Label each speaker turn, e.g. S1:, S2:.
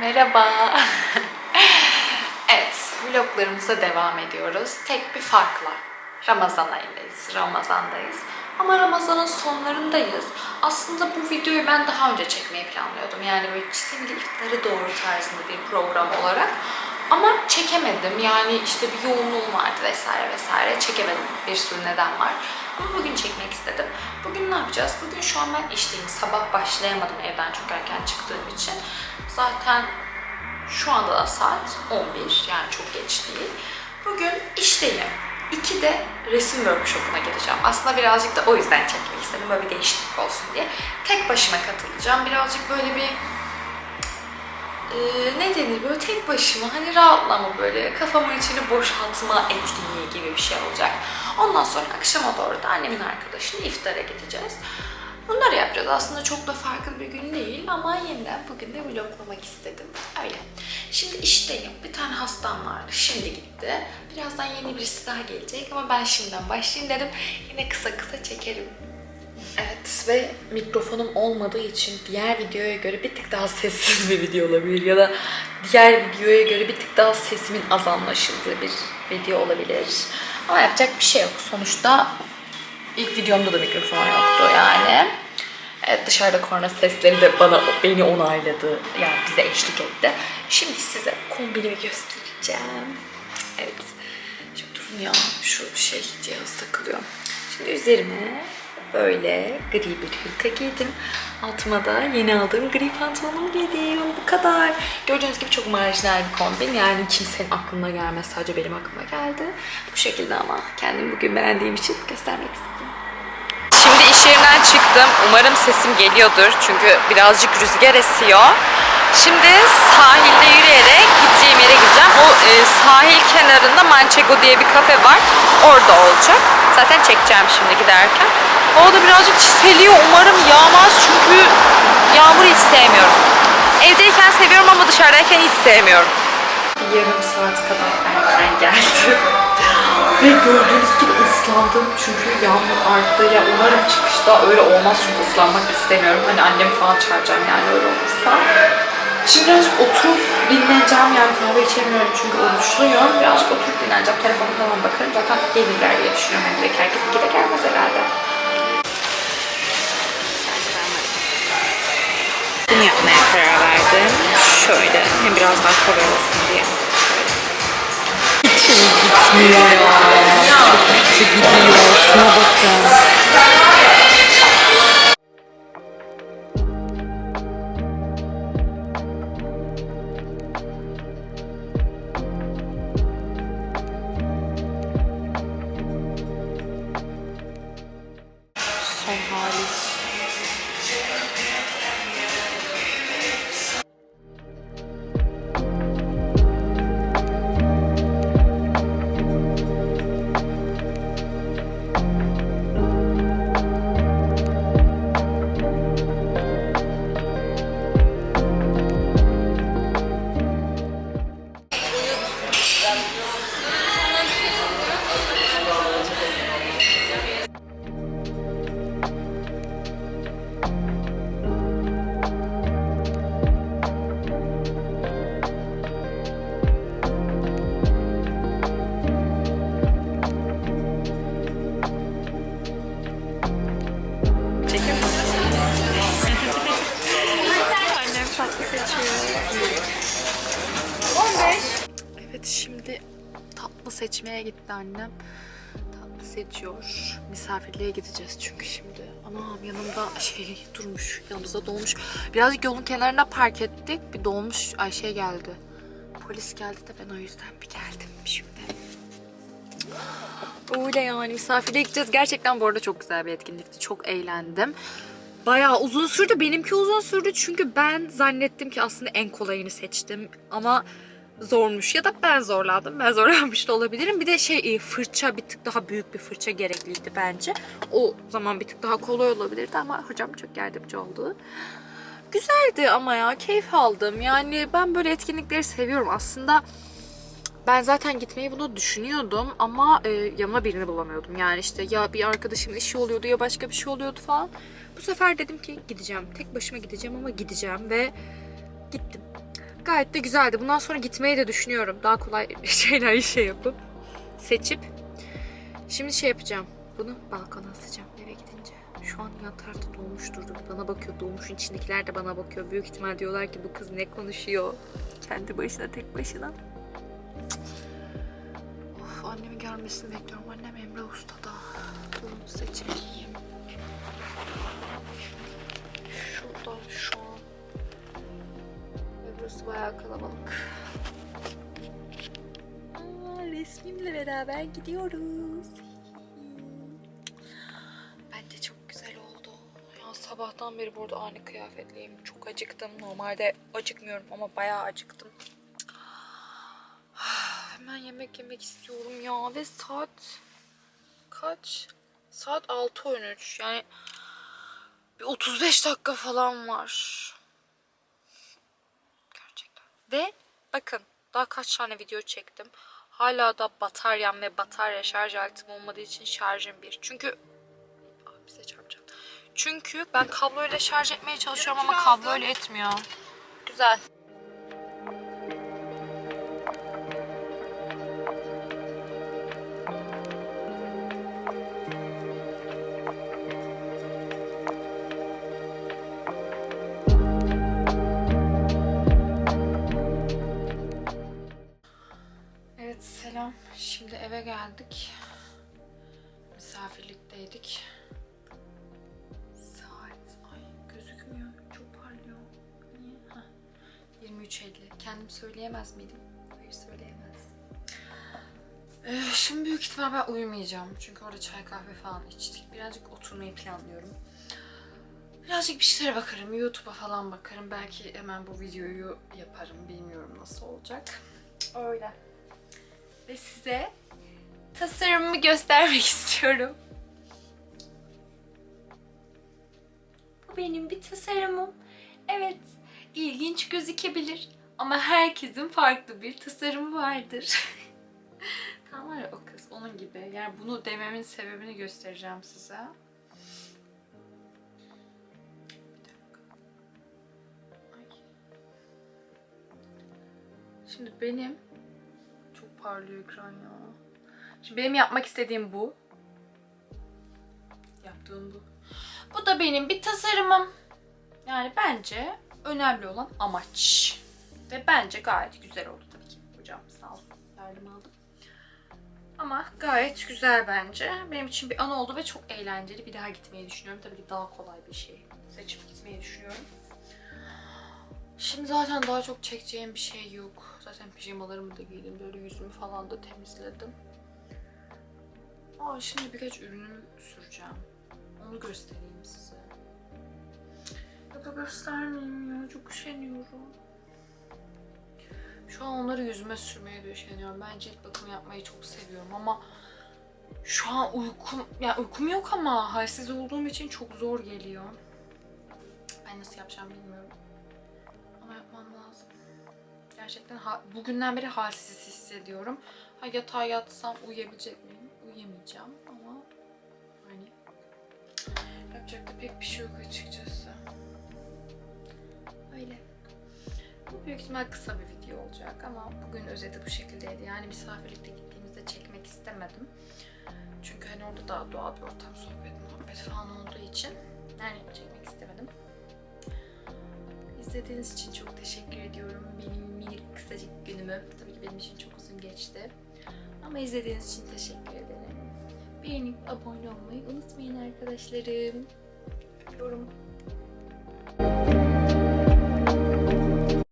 S1: Merhaba. evet, vloglarımıza devam ediyoruz. Tek bir farkla. Ramazan ayındayız, Ramazan'dayız. Ama Ramazan'ın sonlarındayız. Aslında bu videoyu ben daha önce çekmeyi planlıyordum. Yani böyle çisemli iftarı doğru tarzında bir program olarak. Ama çekemedim. Yani işte bir yoğunluğum vardı vesaire vesaire. Çekemedim. Bir sürü neden var. Ama bugün çekmek istedim. Bugün ne yapacağız? Bugün şu an ben işteyim. Sabah başlayamadım evden çok erken çıktığım için. Zaten şu anda da saat 11 yani çok geç değil. Bugün işteyim. İki de resim workshopuna gideceğim. Aslında birazcık da o yüzden çekmek istedim. Böyle bir değişiklik olsun diye. Tek başıma katılacağım. Birazcık böyle bir ee, ne denir böyle tek başıma hani rahatlama böyle kafamın içini boşaltma etkinliği gibi bir şey olacak. Ondan sonra akşama doğru da annemin arkadaşıyla iftara gideceğiz. Bunları yapacağız. Aslında çok da farklı bir gün değil ama yeniden bugün de vloglamak istedim. Öyle. Şimdi işteyim. Bir tane hastam vardı. Şimdi gitti. Birazdan yeni birisi daha gelecek ama ben şimdiden başlayayım dedim. Yine kısa kısa çekerim. Evet ve mikrofonum olmadığı için diğer videoya göre bir tık daha sessiz bir video olabilir ya da diğer videoya göre bir tık daha sesimin az anlaşıldığı bir video olabilir. Ama yapacak bir şey yok. Sonuçta ilk videomda da mikrofon yoktu yani. Evet dışarıda korna sesleri de bana beni onayladı. Yani bize eşlik etti. Şimdi size kombinimi göstereceğim. Evet. Şimdi durun ya şu şey cihaz takılıyor. Şimdi üzerime böyle gri bir hırka giydim. Altıma da yeni aldığım gri pantolonumu giydim. Bu kadar. Gördüğünüz gibi çok marjinal bir kombin. Yani kimsenin aklına gelmez. Sadece benim aklıma geldi. Bu şekilde ama kendimi bugün beğendiğim için göstermek istedim. Şimdi iş yerinden çıktım. Umarım sesim geliyordur. Çünkü birazcık rüzgar esiyor. Şimdi sahilde yürüyerek gideceğim yere gideceğim. O e, sahil kenarında Manchego diye bir kafe var. Orada olacak. Zaten çekeceğim şimdi giderken. Hava da birazcık çiseliyor. Umarım yağmaz çünkü yağmur hiç sevmiyorum. Evdeyken seviyorum ama dışarıdayken hiç sevmiyorum. Yarım saat kadar erken geldim. Ve gördüğünüz gibi ıslandım çünkü yağmur arttı. Ya umarım çıkışta öyle olmaz çünkü ıslanmak istemiyorum. Hani annemi falan çağıracağım yani öyle olursa. Şimdi birazcık oturup dinleneceğim yani kahve içemiyorum çünkü oruçluyum. Birazcık oturup dinleneceğim. Telefona falan bakarım. Zaten gelirler diye düşünüyorum. Hani direkt herkes iki de gelmez herhalde. Bunu yapmaya karar verdim. Şöyle. Hem biraz daha kolay olsun diye. İçim gitmiyor ya. Çok kötü gidiyor. Şuna bakın. Evet şimdi tatlı seçmeye gitti annem. Tatlı seçiyor. Misafirliğe gideceğiz çünkü şimdi. Anam yanımda şey durmuş. Yanımızda dolmuş. Birazcık yolun kenarına park ettik. Bir dolmuş Ayşe geldi. Polis geldi de ben o yüzden bir geldim şimdi. Öyle yani misafirliğe gideceğiz. Gerçekten bu arada çok güzel bir etkinlikti. Çok eğlendim. Bayağı uzun sürdü. Benimki uzun sürdü çünkü ben zannettim ki aslında en kolayını seçtim. Ama zormuş ya da ben zorlandım. Ben zorlanmış da olabilirim. Bir de şey e, fırça bir tık daha büyük bir fırça gerekliydi bence. O zaman bir tık daha kolay olabilirdi ama hocam çok yardımcı oldu. Güzeldi ama ya keyif aldım. Yani ben böyle etkinlikleri seviyorum. Aslında ben zaten gitmeyi bunu düşünüyordum ama e, yanıma birini bulamıyordum. Yani işte ya bir arkadaşımın işi oluyordu ya başka bir şey oluyordu falan. Bu sefer dedim ki gideceğim. Tek başıma gideceğim ama gideceğim ve gittim. gayet de güzeldi. Bundan sonra gitmeyi de düşünüyorum. Daha kolay şeyler şey yapıp seçip. Şimdi şey yapacağım. Bunu balkona asacağım eve gidince. Şu an yan tarafta doğmuş durdu. Bana bakıyor. Doğmuşun içindekiler de bana bakıyor. Büyük ihtimal diyorlar ki bu kız ne konuşuyor. Kendi başına tek başına. Gelmesini bekliyorum. Annem Emre Usta'da. Durun size çekeyim. Şurada şu an. Ve burası bayağı kalabalık. Aa, resmimle beraber gidiyoruz. Bence çok güzel oldu. Ya sabahtan beri burada aynı kıyafetliyim. Çok acıktım. Normalde acıkmıyorum ama bayağı acıktım. Hemen yemek yemek istiyorum ya ve saat kaç? Saat 6.13 yani bir 35 dakika falan var. Gerçekten. Ve bakın daha kaç tane video çektim. Hala da bataryam ve batarya şarj aletim olmadığı için şarjım bir. Çünkü Aa, bize çarpacağım. Çünkü ben kabloyla şarj etmeye çalışıyorum ama kablo öyle etmiyor. Güzel. Geldik. Misafirlikteydik. Saat ay gözükmüyor. Çok parlıyor. Niye? Heh. 23.50. Kendim söyleyemez miydim? Hayır söyleyemez. Ee, şimdi büyük ihtimal ben uyumayacağım. Çünkü orada çay kahve falan içtik. Birazcık oturmayı planlıyorum. Birazcık bir şeylere bakarım. YouTube'a falan bakarım. Belki hemen bu videoyu yaparım. Bilmiyorum nasıl olacak. Öyle. Ve size tasarımımı göstermek istiyorum. Bu benim bir tasarımım. Evet, ilginç gözükebilir ama herkesin farklı bir tasarımı vardır. Tam var ya o kız onun gibi. Yani bunu dememin sebebini göstereceğim size. Şimdi benim çok parlıyor ekran ya. Şimdi benim yapmak istediğim bu. Yaptığım bu. Bu da benim bir tasarımım. Yani bence önemli olan amaç. Ve bence gayet güzel oldu tabii ki. Hocam sağ olsun yardım aldım. Ama gayet güzel bence. Benim için bir an oldu ve çok eğlenceli. Bir daha gitmeyi düşünüyorum. Tabii ki daha kolay bir şey. Seçip gitmeyi düşünüyorum. Şimdi zaten daha çok çekeceğim bir şey yok. Zaten pijamalarımı da giydim. Böyle yüzümü falan da temizledim. Aa, şimdi birkaç ürünümü süreceğim. Onu göstereyim size. Ya da göstermeyeyim ya. Çok üşeniyorum. Şu an onları yüzüme sürmeye de üşeniyorum. Ben cilt bakımı yapmayı çok seviyorum ama şu an uykum, ya uykum yok ama halsiz olduğum için çok zor geliyor. Ben nasıl yapacağım bilmiyorum. Ama yapmam lazım. Gerçekten bugünden beri halsiz hissediyorum. Ha yatağa yatsam uyuyabilecek miyim? Uyuyamayacağım ama hani yapacak da pek bir şey yok açıkçası. Öyle. Bu büyük ihtimal kısa bir video olacak ama bugün özeti bu şekildeydi. Yani misafirlikte gittiğimizde çekmek istemedim. Çünkü hani orada daha doğal bir ortam, sohbet, muhabbet falan olduğu için yani çekmek istemedim. İzlediğiniz için çok teşekkür ediyorum. Benim minik kısacık günümü tabii ki benim için çok uzun geçti. Ama izlediğiniz için teşekkür ederim. Beğenip abone olmayı unutmayın arkadaşlarım. Öpüyorum.